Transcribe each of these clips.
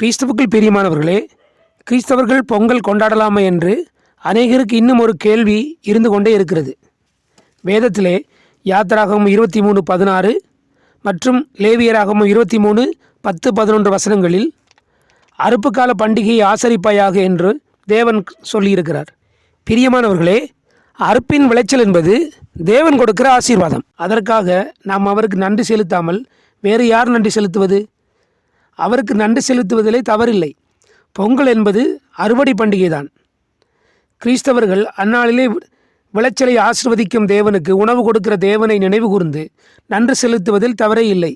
கிறிஸ்தவுக்குள் பிரியமானவர்களே கிறிஸ்தவர்கள் பொங்கல் கொண்டாடலாமா என்று அநேகருக்கு இன்னும் ஒரு கேள்வி இருந்து கொண்டே இருக்கிறது. வேதத்திலே யாத்திராகமம் இருபத்தி மூணு பதினாறு மற்றும் லேவியராகவும் இருபத்தி மூணு பத்து பதினொன்று வசனங்களில் அறுப்பு கால பண்டிகையை ஆசரிப்பாயாக என்று தேவன் சொல்லியிருக்கிறார். பிரியமானவர்களே அறுப்பின் விளைச்சல் என்பது தேவன் கொடுக்கிற ஆசீர்வாதம். அதற்காக நாம் அவருக்கு நன்றி செலுத்தாமல் வேறு யார் நன்றி செலுத்துவது? அவருக்கு நன்றி செலுத்துவதிலே தவறில்லை. பொங்கல் என்பது அறுவடை பண்டிகைதான். கிறிஸ்தவர்கள் அந்நாளிலே விளைச்சலை ஆசிர்வதிக்கும் தேவனுக்கு உணவு கொடுக்கிற தேவனை நினைவு கூர்ந்து நன்றி செலுத்துவதில் தவறே இல்லை.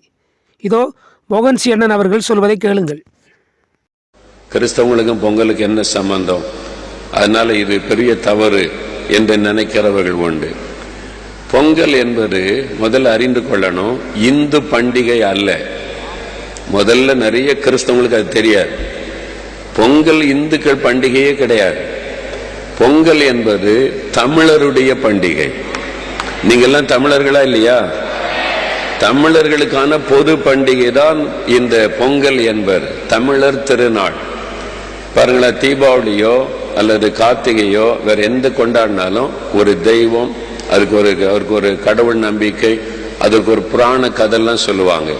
இதோ மோகன்சி அண்ணன் அவர்கள் சொல்வதை கேளுங்கள். கிறிஸ்தவங்களுக்கும் பொங்கலுக்கு என்ன சம்பந்தம்? அதனால இது பெரிய தவறு என்று நினைக்கிறவர்கள் உண்டு. பொங்கல் என்பது முதல்ல அறிந்து கொள்ளணும். இந்து பண்டிகை அல்ல. முதல்ல நிறைய கிறிஸ்தவங்களுக்கு அது தெரியாது. பொங்கல் இந்துக்கள் பண்டிகையே கிடையாது. பொங்கல் என்பது தமிழருடைய பண்டிகை. நீங்கெல்லாம் தமிழர்களா இல்லையா? தமிழர்களுக்கான பொது பண்டிகை தான் இந்த பொங்கல் என்பது தமிழர் திருநாள். பாருங்களேன் தீபாவளியோ அல்லது கார்த்திகையோ வேற எந்த கொண்டாடினாலும் ஒரு தெய்வம் அதுக்கு ஒரு அவருக்கு ஒரு கடவுள் நம்பிக்கை அதுக்கு ஒரு புராண கதையெல்லாம் சொல்லுவாங்க.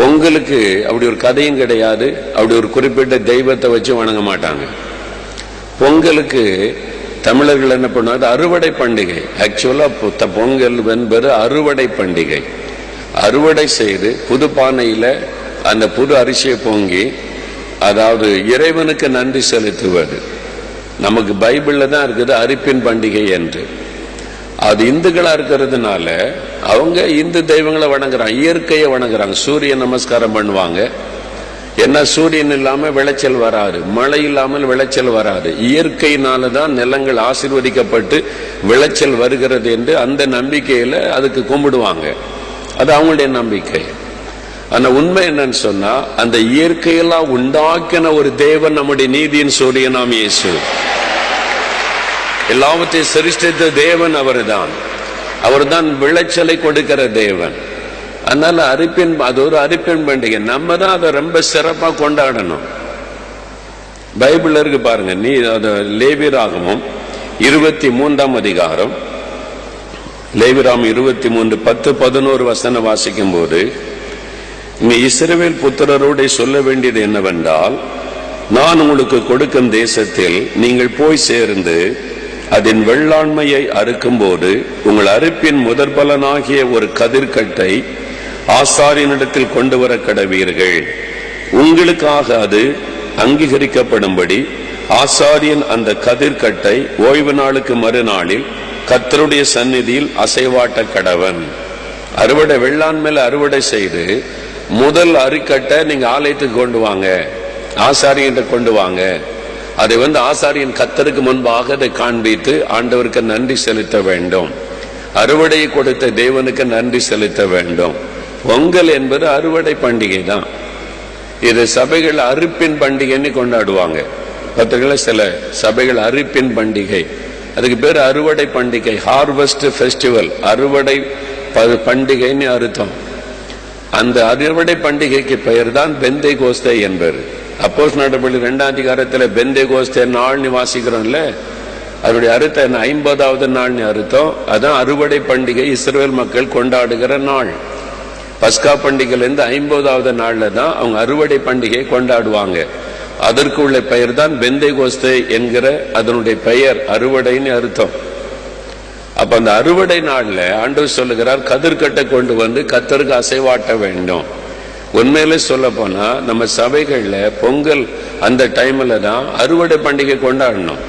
பொங்கலுக்கு அப்படி ஒரு கதையும் கிடையாது. அப்படி ஒரு குறிப்பிட்ட தெய்வத்தை வச்சு வணங்க மாட்டாங்க. பொங்கலுக்கு தமிழர்கள் என்ன பண்ணுவாங்க? அறுவடை பண்டிகை. ஆக்சுவலாக பொங்கல் என்பது அறுவடை பண்டிகை. அறுவடை செய்து புது பானையில் அந்த புது அரிசியை பொங்கி அதாவது இறைவனுக்கு நன்றி செலுத்துவது. நமக்கு பைபிளில் தான் இருக்குது அரிப்பின் பண்டிகை என்று. அது இந்துக்களா இருக்கிறதுனால அவங்க இந்து தெய்வங்களை வணங்குறாங்க இயற்கையை வணங்குறாங்க. சூரிய நமஸ்காரம் பண்ணுவாங்க. ஏன்னா சூரியன் இல்லாம விளைச்சல் வராது மழை இல்லாமல் விளைச்சல் வராது. இயற்கையினால தான் நிலங்கள் ஆசிர்வதிக்கப்பட்டு விளைச்சல் வருகிறது என்று அந்த நம்பிக்கையில அதுக்கு கும்பிடுவாங்க. அது அவங்களுடைய நம்பிக்கை. ஆனா உண்மை என்னன்னு சொன்னா அந்த இயற்கையெல்லாம் உண்டாக்கின ஒரு தேவன் நம்முடைய நீதியின் சூரியனாம் இயேசு. எல்லாவற்றையும் சிருஷ்டித்த தேவன் அவர்தான். அவர்தான் விளைச்சலை கொடுக்கிற தேவன். அதனால அரிப்பின் அது ஒரு அரிப்பின் பண்டிகை. நம்ம தான் அதை ரொம்ப சிறப்பா கொண்டாடணும். பைபிள் இருக்கு பாருங்க நீ அது லேவிராகமும் இருபத்தி மூன்றாம் அதிகாரம். லேவிராம் இருபத்தி மூன்று பத்து பதினோரு வசனம் வாசிக்கும் போது நீ இஸ்ரவேல் புத்திரரோட சொல்ல வேண்டியது என்னவென்றால் நான் உங்களுக்கு கொடுக்கும் தேசத்தில் நீங்கள் போய் சேர்ந்து அதன் வெள்ளாண்மையை அறுக்கும்போது உங்கள் அறுப்பின் முதற் பலனாகிய ஒரு கதிர்கட்டை ஆசாரியனிடத்தில் கொண்டு வர கடவீர்கள். உங்களுக்காக அது அங்கீகரிக்கப்படும்படி ஆசாரியன் அந்த கதிர்கட்டை ஓய்வு நாளுக்கு மறுநாளில் கத்தருடைய சந்நிதியில் அசைவாட்ட கடவன். அறுவடை வெள்ளாண்மையில அறுவடை செய்து முதல் அரிக்கட்டை நீங்க ஆலயத்துக்கு கொண்டு வாங்க. ஆசாரியன்ட்ட கொண்டு வாங்க. அதை வந்து ஆசாரியன் கத்தருக்கு முன்பாக அதை காண்பித்து ஆண்டவருக்கு நன்றி செலுத்த வேண்டும். அறுவடையை கொடுத்த தேவனுக்கு நன்றி செலுத்த வேண்டும். பொங்கல் என்பது அறுவடை பண்டிகை தான். இது சபைகள் அறுப்பின் பண்டிகைன்னு கொண்டாடுவாங்க. பத்திரிகைல சில சபைகள் அறுப்பின் பண்டிகை. அதுக்கு பேர் அறுவடை பண்டிகை ஹார்வெஸ்ட் ஃபெஸ்டிவல் அறுவடை பண்டிகைன்னு அர்த்தம். அந்த அறுவடை பண்டிகைக்கு பெயர் தான் பெந்தை கோஸ்தை என்பது அப்போஸ் நாட்டப்பள்ளி ரெண்டாம் அதிகாரத்தில் பெந்தே கோஸ்தே நாள் வாசிக்கிறோம்ல அதனுடைய அர்த்தம் என்ன? ஐம்பதாவது நாள்னு அர்த்தம். அதான் அறுவடை பண்டிகை இஸ்ரேல் மக்கள் கொண்டாடுகிற நாள். பஸ்கா பண்டிகைலேருந்து ஐம்பதாவது நாளில் தான் அவங்க அறுவடை பண்டிகை கொண்டாடுவாங்க. அதற்கு உள்ள பெயர் தான் பெந்தை கோஸ்தே என்கிற அதனுடைய பெயர் அறுவடைன்னு அர்த்தம். அப்ப அந்த அறுவடை நாளில் ஆண்டவர் சொல்லுகிறார் கதிர்கட்டை கொண்டு வந்து கத்தருக்கு அசைவாட்ட வேண்டும். உண்மையிலே சொல்ல போனால் நம்ம சபைகளில் பொங்கல் அந்த டைமில் தான் அறுவடை பண்டிகை கொண்டாடணும்.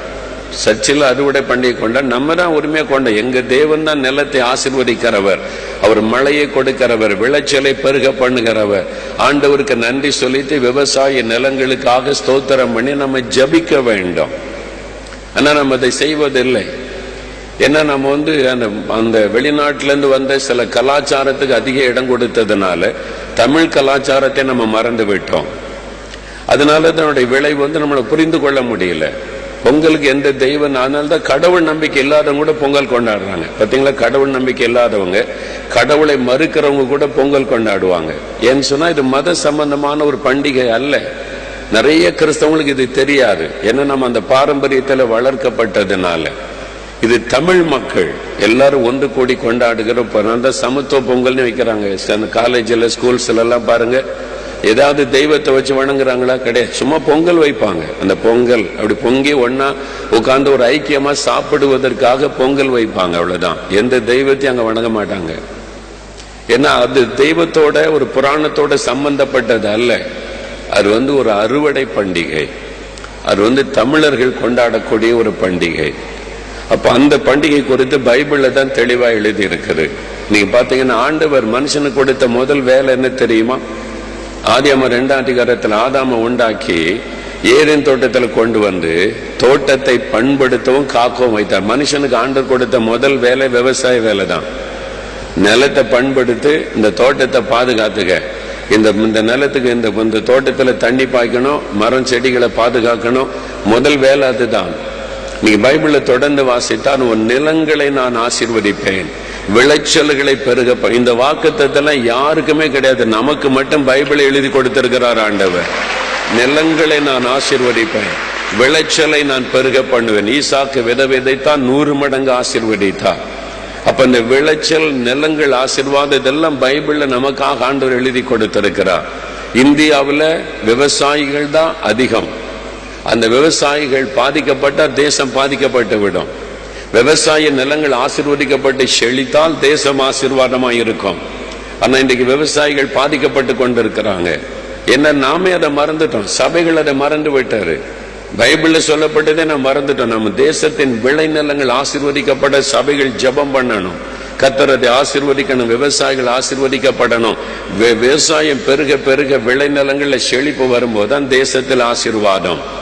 சர்ச்சில் அறுவடை பண்டிகை கொண்டா நம்ம தான் உரிமையாக கொண்டோம். எங்கள் தேவன் தான் நிலத்தை ஆசிர்வதிக்கிறவர். அவர் மழையை கொடுக்கிறவர் விளைச்சலை பெருக பண்ணுகிறவர். ஆண்டவருக்கு நன்றி சொல்லிட்டு விவசாய நிலங்களுக்காக ஸ்தோத்திரம் பண்ணி நம்ம ஜபிக்க வேண்டும். ஆனால் நம்ம அதை செய்வதில்லை. ஏன்னா நம்ம வந்து அந்த அந்த வெளிநாட்டிலேருந்து வந்த சில கலாச்சாரத்துக்கு அதிக இடம் கொடுத்ததுனால தமிழ் கலாச்சாரத்தை நம்ம மறந்து விட்டோம். அதனால தன்னுடைய விளைவு வந்து நம்மளை புரிந்து கொள்ள முடியல. பொங்கலுக்கு எந்த தெய்வம் அதனால தான் கடவுள் நம்பிக்கை இல்லாதவங்க கூட பொங்கல் கொண்டாடுறாங்க. பார்த்தீங்களா கடவுள் நம்பிக்கை இல்லாதவங்க கடவுளை மறுக்கிறவங்க கூட பொங்கல் கொண்டாடுவாங்க. ஏன்னு சொன்னா இது மத சம்பந்தமான ஒரு பண்டிகை அல்ல. நிறைய கிறிஸ்தவங்களுக்கு இது தெரியாது. ஏன்னா நம்ம அந்த பாரம்பரியத்துல வளர்க்கப்பட்டதுனால. இது தமிழ் மக்கள். எல்லாரும் ஒன்று கூடி கொண்டாடுகிற பிறந்த சமத்துவ பொங்கல்னு வைக்கிறாங்க. காலேஜில் ஸ்கூல்ஸ்ல எல்லாம் பாருங்க. ஏதாவது தெய்வத்தை வச்சு வணங்குறாங்களா? கிடையாது. சும்மா பொங்கல் வைப்பாங்க. அந்த பொங்கல் அப்படி பொங்கி ஒன்னா உட்கார்ந்து ஒரு ஐக்கியமா சாப்பிடுவதற்காக பொங்கல் வைப்பாங்க. அவ்வளவுதான். எந்த தெய்வத்தையும் அங்க வணங்க மாட்டாங்க. ஏன்னா அது தெய்வத்தோட ஒரு புராணத்தோட சம்பந்தப்பட்டது அல்ல. அது வந்து ஒரு அறுவடை பண்டிகை. அது வந்து தமிழர்கள் கொண்டாடக்கூடிய ஒரு பண்டிகை. அப்ப அந்த பண்டிகை குறித்து பைபிள்ல தான் தெளிவா எழுதி இருக்குது நீங்க பாத்தீங்கன்னா ஆண்டவர் மனுஷனுக்கு கொடுத்த முதல் வேலை என்ன தெரியுமா? ஆதியாம ரெண்டாம் அதிகாரத்தில் ஆதாம உண்டாக்கி ஏரின் தோட்டத்தில் கொண்டு வந்து தோட்டத்தை பண்படுத்தவும் காக்கவும் வைத்தார். மனுஷனுக்கு ஆண்டு கொடுத்த முதல் வேலை விவசாய வேலை தான். நிலத்தை பண்படுத்து இந்த தோட்டத்தை பாதுகாத்துக்க. இந்த இந்த நிலத்துக்கு இந்த இந்த தோட்டத்தில் தண்ணி பாய்க்கணும் மரம் செடிகளை பாதுகாக்கணும். முதல் வேலை அதுதான். நீ பைபிளை தொடர்ந்து வாசித்தால் உன் நிலங்களை நான் ஆசிர்வதிப்பேன். விளைச்சல்களை பெருக இந்த வாக்குத்தத்தெல்லாம் யாருக்குமே கிடையாது. நமக்கு மட்டும் பைபிளை எழுதி கொடுத்திருக்கிறார் ஆண்டவர். நிலங்களை நான் ஆசீர்வதிப்பேன். விளைச்சலை நான் பெருக பண்ணுவேன். ஈசாக்கு வித விதைத்தான் நூறு மடங்கு ஆசிர்வதித்தார். அப்ப இந்த விளைச்சல் நிலங்கள் ஆசீர்வாதம் இதெல்லாம் பைபிள்ல நமக்காக ஆண்டவர் எழுதி கொடுத்திருக்கிறார். இந்தியாவில் விவசாயிகள் தான் அதிகம். அந்த விவசாயிகள் பாதிக்கப்பட்டால் தேசம் பாதிக்கப்பட்டு விடும். விவசாய நிலங்கள் ஆசிர்வதிக்கப்பட்டு செழித்தால் தேசம் ஆசீர்வாதமாக இருக்கும். ஆனா இன்றைக்கு விவசாயிகள் பாதிக்கப்பட்டு கொண்டிருக்கிறாங்க. என்ன நாமே அதை மறந்துட்டோம். சபைகள் அதை மறந்து விட்டாரு. பைபிள்ல சொல்லப்பட்டதே நம்ம மறந்துட்டோம். நம்ம தேசத்தின் விளைநிலங்கள் ஆசிர்வதிக்கப்பட சபைகள் ஜெபம் பண்ணணும். கத்தர் ஆசிர்வதிக்கணும் ஆசீர்வதிக்கணும். விவசாயிகள் ஆசிர்வதிக்கப்படணும். விவசாயம் பெருக பெருக விளைநிலங்களில் செழிப்பு வரும்போது தான் தேசத்தில் ஆசீர்வாதம்.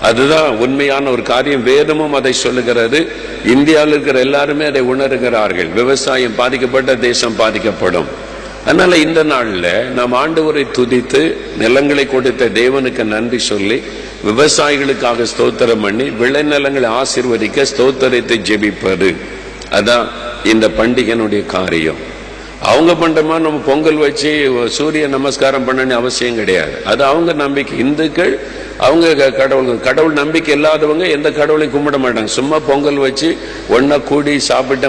அதுதான் உண்மையான ஒரு காரியம். வேதமும் அதை சொல்லுகிறது. இந்தியாவில் இருக்கிற எல்லாருமே அதை உணர்கிறார்கள். விவசாயம் பாதிக்கப்பட்ட தேசம் பாதிக்கப்படும். அதனால இந்த நாளில் நாம் ஆண்டவரை துதித்து நிலங்களை கொடுத்த தேவனுக்கு நன்றி சொல்லி விவசாயிகளுக்காக ஸ்தோத்திரம் பண்ணி விளைநிலங்களை ஆசிர்வதிக்க ஸ்தோத்திரத்தை ஜெபிப்பது. அதான் இந்த பண்டிகையினுடைய காரியம். அவங்க பண்றமா நம்ம பொங்கல் வச்சு சூரிய நமஸ்காரம் பண்ணணும்னு அவசியம் கிடையாது. அது அவங்க நம்பிக்கை. இந்துக்கள் அவங்க கடவுள் கடவுள் நம்பிக்கை இல்லாதவங்க எந்த கடவுளையும் கும்பிட மாட்டாங்க. சும்மா பொங்கல் வச்சு ஒன்றா கூடி சாப்பிட்ட